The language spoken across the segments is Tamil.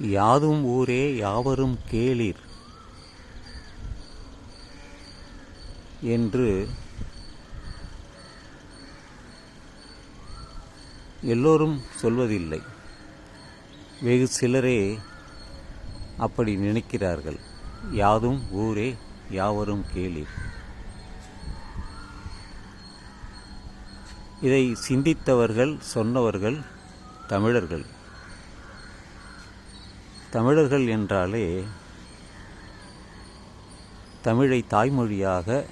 யாதும் ஊரே யாவரும் கேளிர் என்று எல்லோரும் சொல்வதில்லை. வெகு சிலரே அப்படி நினைக்கிறார்கள். யாதும் ஊரே யாவரும் கேளிர். இதை சிந்தித்தவர்கள் சொன்னவர்கள் தமிழர்கள். தமிழர்கள் என்றாலே தமிழை தாய்மொழியாக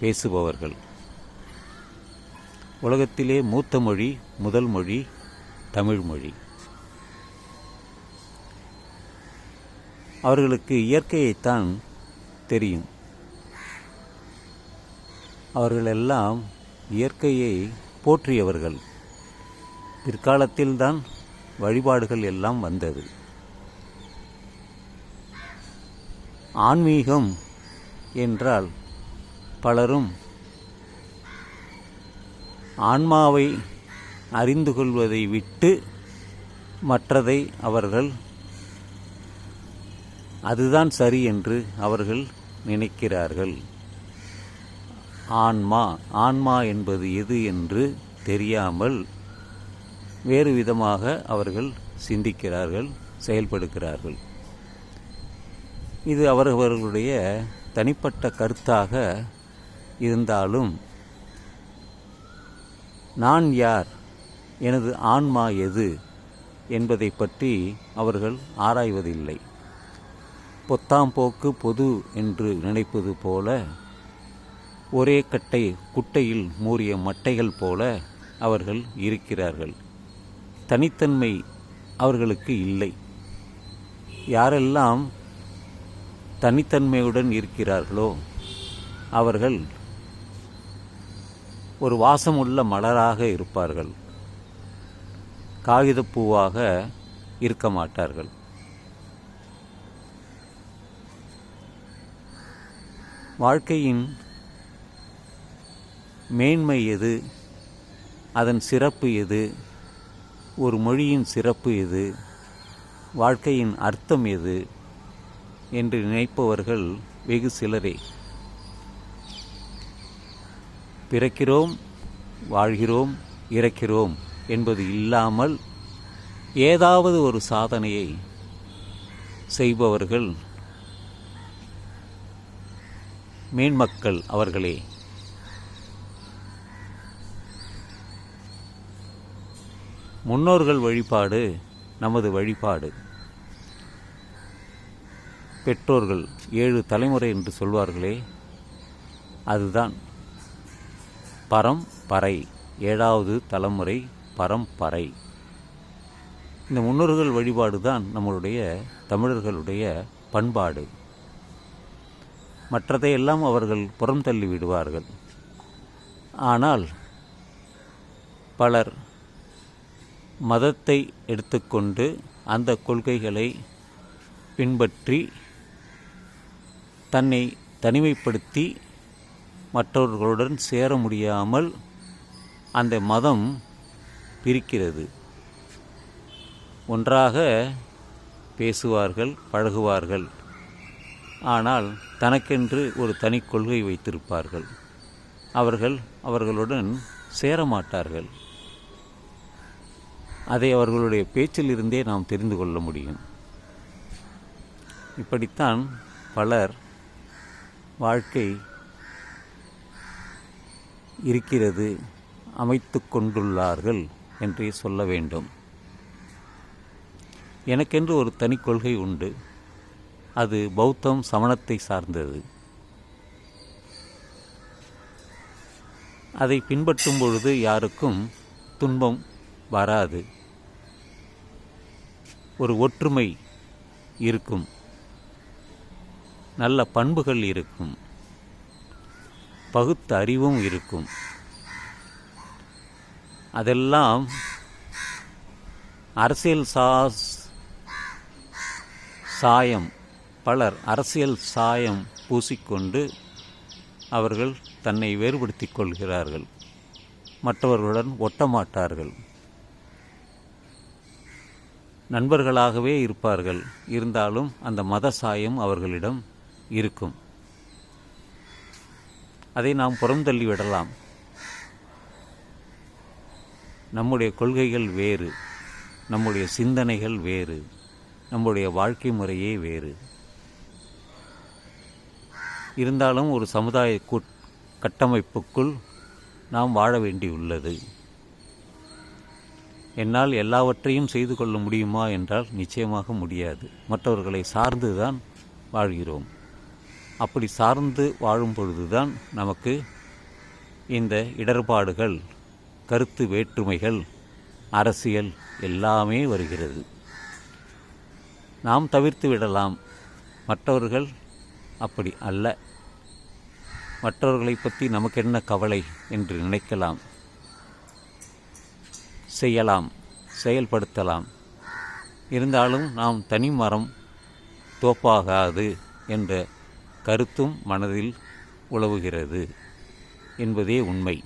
பேசுபவர்கள். உலகத்திலே மூத்த மொழி முதல் மொழி தமிழ்மொழி அவர்களுக்கு இயற்கையைத்தான் தெரியும். அவர்களெல்லாம் இயற்கையை போற்றியவர்கள். பிற்காலத்தில்தான் வழிபாடுகள் எல்லாம் வந்தது. ஆன்மீகம் என்றால் பலரும் ஆன்மாவை அறிந்து கொள்வதை விட்டு மற்றதை அவர்கள் அதுதான் சரி என்று அவர்கள் நினைக்கிறார்கள். ஆன்மா ஆன்மா என்பது எது என்று தெரியாமல் வேறு விதமாக அவர்கள் சிந்திக்கிறார்கள் செயல்படுகிறார்கள். இது அவரவர்களுடைய தனிப்பட்ட கருத்தாக இருந்தாலும் நான் யார் எனது ஆன்மா எது என்பதை பற்றி அவர்கள் ஆராய்வதில்லை. பொத்தாம்போக்கு பொது என்று நினைப்பது போல ஒரே கட்டை குட்டையில் மூறிய மட்டைகள் போல அவர்கள் இருக்கிறார்கள். தனித்தன்மை அவர்களுக்கு இல்லை. யாரெல்லாம் தனித்தன்மையுடன் இருக்கிறார்களோ? அவர்கள் ஒரு வாசமுள்ள மலராக இருப்பார்கள். காகிதப்பூவாக இருக்க மாட்டார்கள். வாழ்க்கையின் மேன்மை எது? அதன் சிறப்பு எது? ஒரு மொழியின் சிறப்பு எது? வாழ்க்கையின் அர்த்தம் எது? என்று நினைப்பவர்கள் வெகு சிலரே. பிறக்கிறோம் வாழ்கிறோம் இறக்கிறோம் என்பது இல்லாமல் ஏதாவது ஒரு சாதனையை செய்பவர்கள் மேன்மக்கள் அவர்களே. முன்னோர்கள் வழிபாடு நமது வழிபாடு. பெற்றோர்கள் ஏழு தலைமுறை என்று சொல்வார்களே அதுதான் பரம்பறை ஏழாவது தலைமுறை பரம்பரை இந்த முன்னோர்கள் வழிபாடு தான் நம்மளுடைய தமிழர்களுடைய பண்பாடு. மற்றதையெல்லாம் அவர்கள் புறம் தள்ளி விடுவார்கள். ஆனால் பலர் மதத்தை எடுத்துக்கொண்டு அந்த கொள்கைகளை பின்பற்றி தன்னை தனிமைப்படுத்தி மற்றவர்களுடன் சேர முடியாமல் அந்த மதம் பிரிக்கிறது. ஒன்றாக பேசுவார்கள் பழகுவார்கள். ஆனால் தனக்கென்று ஒரு தனி கொள்கை வைத்திருப்பார்கள். அவர்கள் அவர்களுடன் சேரமாட்டார்கள் அதை அவர்களுடைய பேச்சிலிருந்தே நாம் தெரிந்து கொள்ள முடியும். இப்படித்தான் பலர் வாழ்க்கை இருக்கிறது அமைத்து கொண்டுள்ளார்கள் என்றே சொல்ல வேண்டும். எனக்கென்று ஒரு தனி கொள்கை உண்டு. அது பௌத்தம் சமணத்தை சார்ந்தது. அதை பின்பற்றும் பொழுது யாருக்கும் துன்பம் வராது. ஒரு ஒற்றுமை இருக்கும். நல்ல பண்புகள் இருக்கும். பகுத்த அறிவும் இருக்கும். அதெல்லாம் அரசியல் சா சாயம் பலர் அரசியல் சாயம் பூசிக்கொண்டு அவர்கள் தன்னை வேறுபடுத்தி கொள்கிறார்கள். மற்றவர்களுடன் ஒட்ட மாட்டார்கள் நண்பர்களாகவே இருப்பார்கள். இருந்தாலும் அந்த மத சாயம் அவர்களிடம் இருக்கும். அதை நாம் புறந்தள்ளி விடலாம். நம்முடைய கொள்கைகள் வேறு நம்முடைய சிந்தனைகள் வேறு நம்முடைய வாழ்க்கை முறையே வேறு. இருந்தாலும் ஒரு சமுதாய கூட் கட்டமைப்புக்குள் நாம் வாழ வேண்டியுள்ளது. என்னால் எல்லாவற்றையும் செய்து கொள்ள முடியுமா என்றால் நிச்சயமாக முடியாது. மற்றவர்களை சார்ந்து தான் வாழ்கிறோம். அப்படி சார்ந்து வாழும் பொழுதுதான் நமக்கு இந்த இடர்பாடுகள் கருத்து வேற்றுமைகள் அரசியல் எல்லாமே வருகிறது. நாம் தவிர்த்து விடலாம். மற்றவர்கள் அப்படி அல்ல. மற்றவர்களை பற்றி நமக்கு என்ன கவலை என்று நினைக்கலாம். செய்யலாம் செயல்படுத்தலாம். இருந்தாலும் நாம் தனி மரம் தோப்பாகாது என்ற கருத்தும் மனதில் உழவுகிறது என்பதே உண்மை.